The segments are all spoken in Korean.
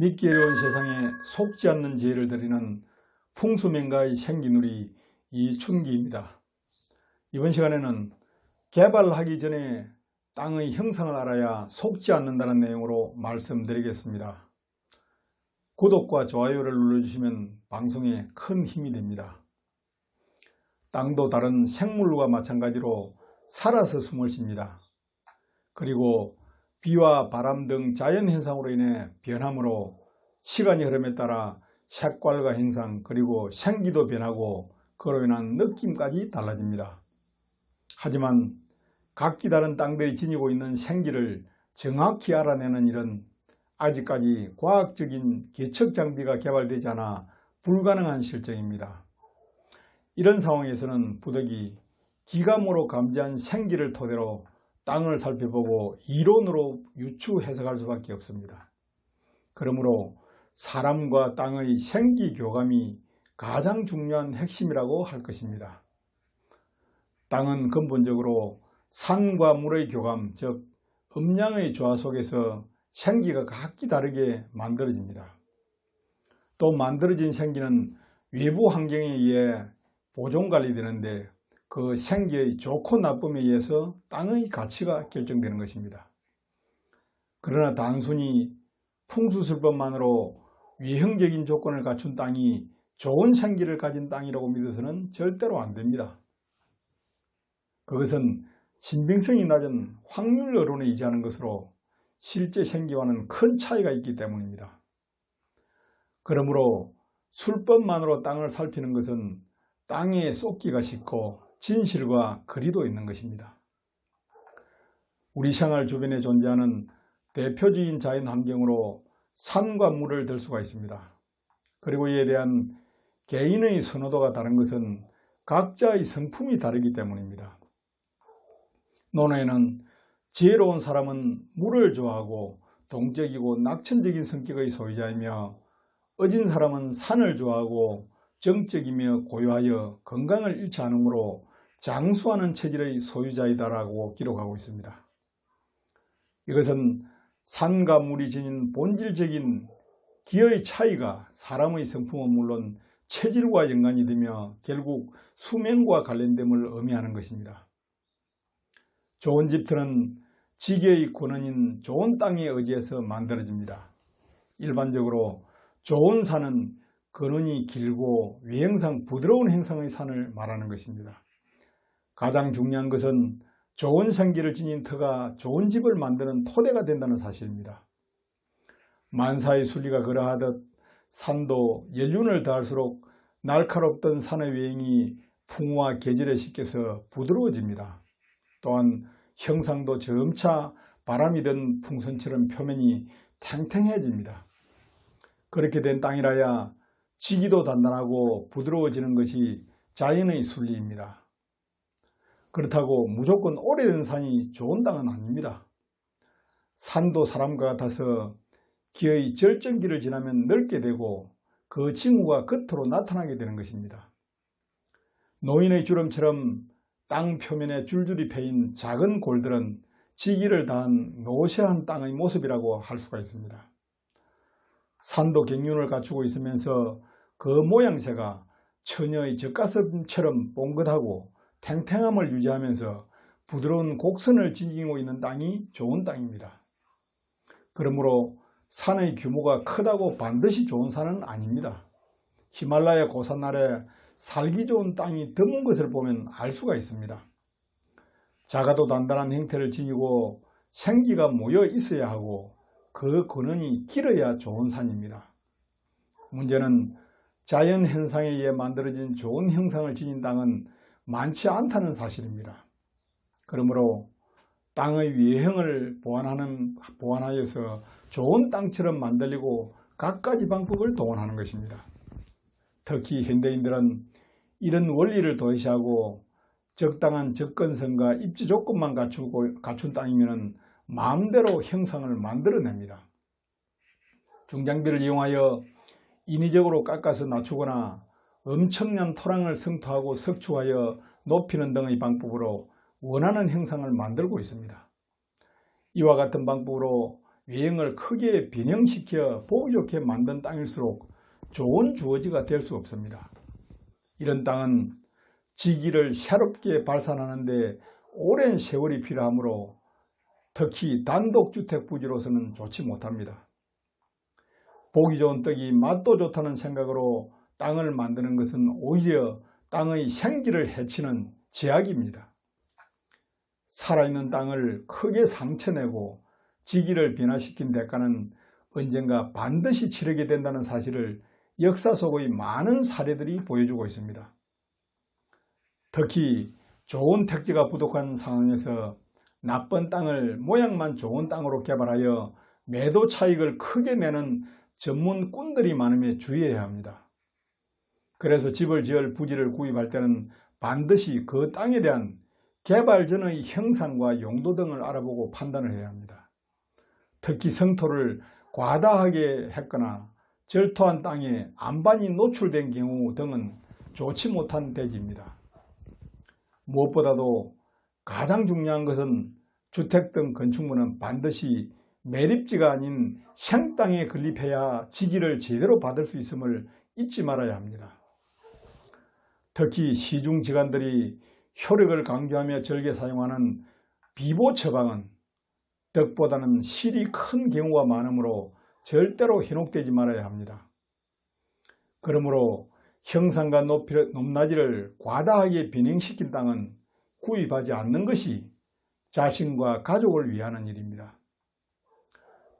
믿기 어려운 세상에 속지 않는 지혜를 드리는 풍수맹가의 생기누리 이춘기입니다. 이번 시간에는 개발하기 전에 땅의 형상을 알아야 속지 않는다는 내용으로 말씀드리겠습니다. 구독과 좋아요를 눌러주시면 방송에 큰 힘이 됩니다. 땅도 다른 생물과 마찬가지로 살아서 숨을 쉽니다. 그리고 비와 바람 등 자연현상으로 인해 변함으로 시간이 흐름에 따라 색깔과 형상 그리고 생기도 변하고 그로 인한 느낌까지 달라집니다. 하지만 각기 다른 땅들이 지니고 있는 생기를 정확히 알아내는 일은 아직까지 과학적인 계측 장비가 개발되지 않아 불가능한 실정입니다. 이런 상황에서는 부득이 기감으로 감지한 생기를 토대로 땅을 살펴보고 이론으로 유추 해석할 수밖에 없습니다. 그러므로 사람과 땅의 생기 교감이 가장 중요한 핵심이라고 할 것입니다. 땅은 근본적으로 산과 물의 교감, 즉 음양의 조화 속에서 생기가 각기 다르게 만들어집니다. 또 만들어진 생기는 외부 환경에 의해 보존관리되는데 그 생기의 좋고 나쁨에 의해서 땅의 가치가 결정되는 것입니다. 그러나 단순히 풍수술법만으로 외형적인 조건을 갖춘 땅이 좋은 생기를 가진 땅이라고 믿어서는 절대로 안 됩니다. 그것은 신빙성이 낮은 확률 여론에 의지하는 것으로 실제 생기와는 큰 차이가 있기 때문입니다. 그러므로 술법만으로 땅을 살피는 것은 땅에 쏟기가 쉽고 진실과 거리도 있는 것입니다. 우리 생활 주변에 존재하는 대표적인 자연 환경으로 산과 물을 들 수가 있습니다. 그리고 이에 대한 개인의 선호도가 다른 것은 각자의 성품이 다르기 때문입니다. 논어에는 지혜로운 사람은 물을 좋아하고 동적이고 낙천적인 성격의 소유자이며 어진 사람은 산을 좋아하고 정적이며 고요하여 건강을 잃지 않으므로 장수하는 체질의 소유자이다라고 기록하고 있습니다. 이것은 산과 물이 지닌 본질적인 기의 차이가 사람의 성품은 물론 체질과 연관이 되며 결국 수명과 관련됨을 의미하는 것입니다. 좋은 집들은 지계의 권원인 좋은 땅에 의지해서 만들어집니다. 일반적으로 좋은 산은 근원이 길고 외형상 부드러운 행성의 산을 말하는 것입니다. 가장 중요한 것은 좋은 생기를 지닌 터가 좋은 집을 만드는 토대가 된다는 사실입니다. 만사의 순리가 그러하듯 산도 연륜을 더할수록 날카롭던 산의 외형이 풍과 계절에 식혀서 부드러워집니다. 또한 형상도 점차 바람이 든 풍선처럼 표면이 탱탱해집니다. 그렇게 된 땅이라야 지기도 단단하고 부드러워지는 것이 자연의 순리입니다. 그렇다고 무조건 오래된 산이 좋은 땅은 아닙니다. 산도 사람과 같아서 기의 절정기를 지나면 넓게 되고 그 징후가 겉으로 나타나게 되는 것입니다. 노인의 주름처럼 땅 표면에 줄줄이 패인 작은 골들은 지기를 다한 노쇠한 땅의 모습이라고 할 수가 있습니다. 산도 갱륜을 갖추고 있으면서 그 모양새가 처녀의 젖가슴처럼 뽕긋하고 탱탱함을 유지하면서 부드러운 곡선을 지니고 있는 땅이 좋은 땅입니다. 그러므로 산의 규모가 크다고 반드시 좋은 산은 아닙니다. 히말라야 고산 아래 살기 좋은 땅이 드문 것을 보면 알 수가 있습니다. 작아도 단단한 형태를 지니고 생기가 모여 있어야 하고 그 근원이 길어야 좋은 산입니다. 문제는 자연 현상에 의해 만들어진 좋은 형상을 지닌 땅은 많지 않다는 사실입니다. 그러므로 땅의 외형을 보완하는, 보완하여서 좋은 땅처럼 만들려고 갖가지 방법을 동원하는 것입니다. 특히 현대인들은 이런 원리를 도외시하고 적당한 접근성과 입지 조건만 갖추고, 갖춘 땅이면 마음대로 형상을 만들어냅니다. 중장비를 이용하여 인위적으로 깎아서 낮추거나 엄청난 토랑을 성토하고 석축하여 높이는 등의 방법으로 원하는 형상을 만들고 있습니다. 이와 같은 방법으로 외형을 크게 변형시켜 보기 좋게 만든 땅일수록 좋은 주거지가 될 수 없습니다. 이런 땅은 지기를 새롭게 발산하는데 오랜 세월이 필요하므로 특히 단독주택 부지로서는 좋지 못합니다. 보기 좋은 떡이 맛도 좋다는 생각으로 땅을 만드는 것은 오히려 땅의 생기를 해치는 제약입니다. 살아있는 땅을 크게 상처내고 지기를 변화시킨 대가는 언젠가 반드시 치르게 된다는 사실을 역사 속의 많은 사례들이 보여주고 있습니다. 특히 좋은 택지가 부족한 상황에서 나쁜 땅을 모양만 좋은 땅으로 개발하여 매도 차익을 크게 내는 전문꾼들이 많음에 주의해야 합니다. 그래서 집을 지을 부지를 구입할 때는 반드시 그 땅에 대한 개발 전의 형상과 용도 등을 알아보고 판단을 해야 합니다. 특히 성토를 과다하게 했거나 절토한 땅에 안반이 노출된 경우 등은 좋지 못한 대지입니다. 무엇보다도 가장 중요한 것은 주택 등 건축물은 반드시 매립지가 아닌 생땅에 건립해야 지기를 제대로 받을 수 있음을 잊지 말아야 합니다. 특히 시중지간들이 효력을 강조하며 절개 사용하는 비보 처방은 덕보다는 실이 큰 경우가 많으므로 절대로 현혹되지 말아야 합니다. 그러므로 형상과 높이, 높낮이를 과다하게 변형시킨 땅은 구입하지 않는 것이 자신과 가족을 위하는 일입니다.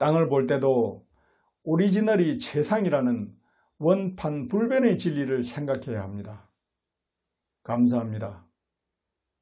땅을 볼 때도 오리지널이 최상이라는 원판 불변의 진리를 생각해야 합니다. 감사합니다.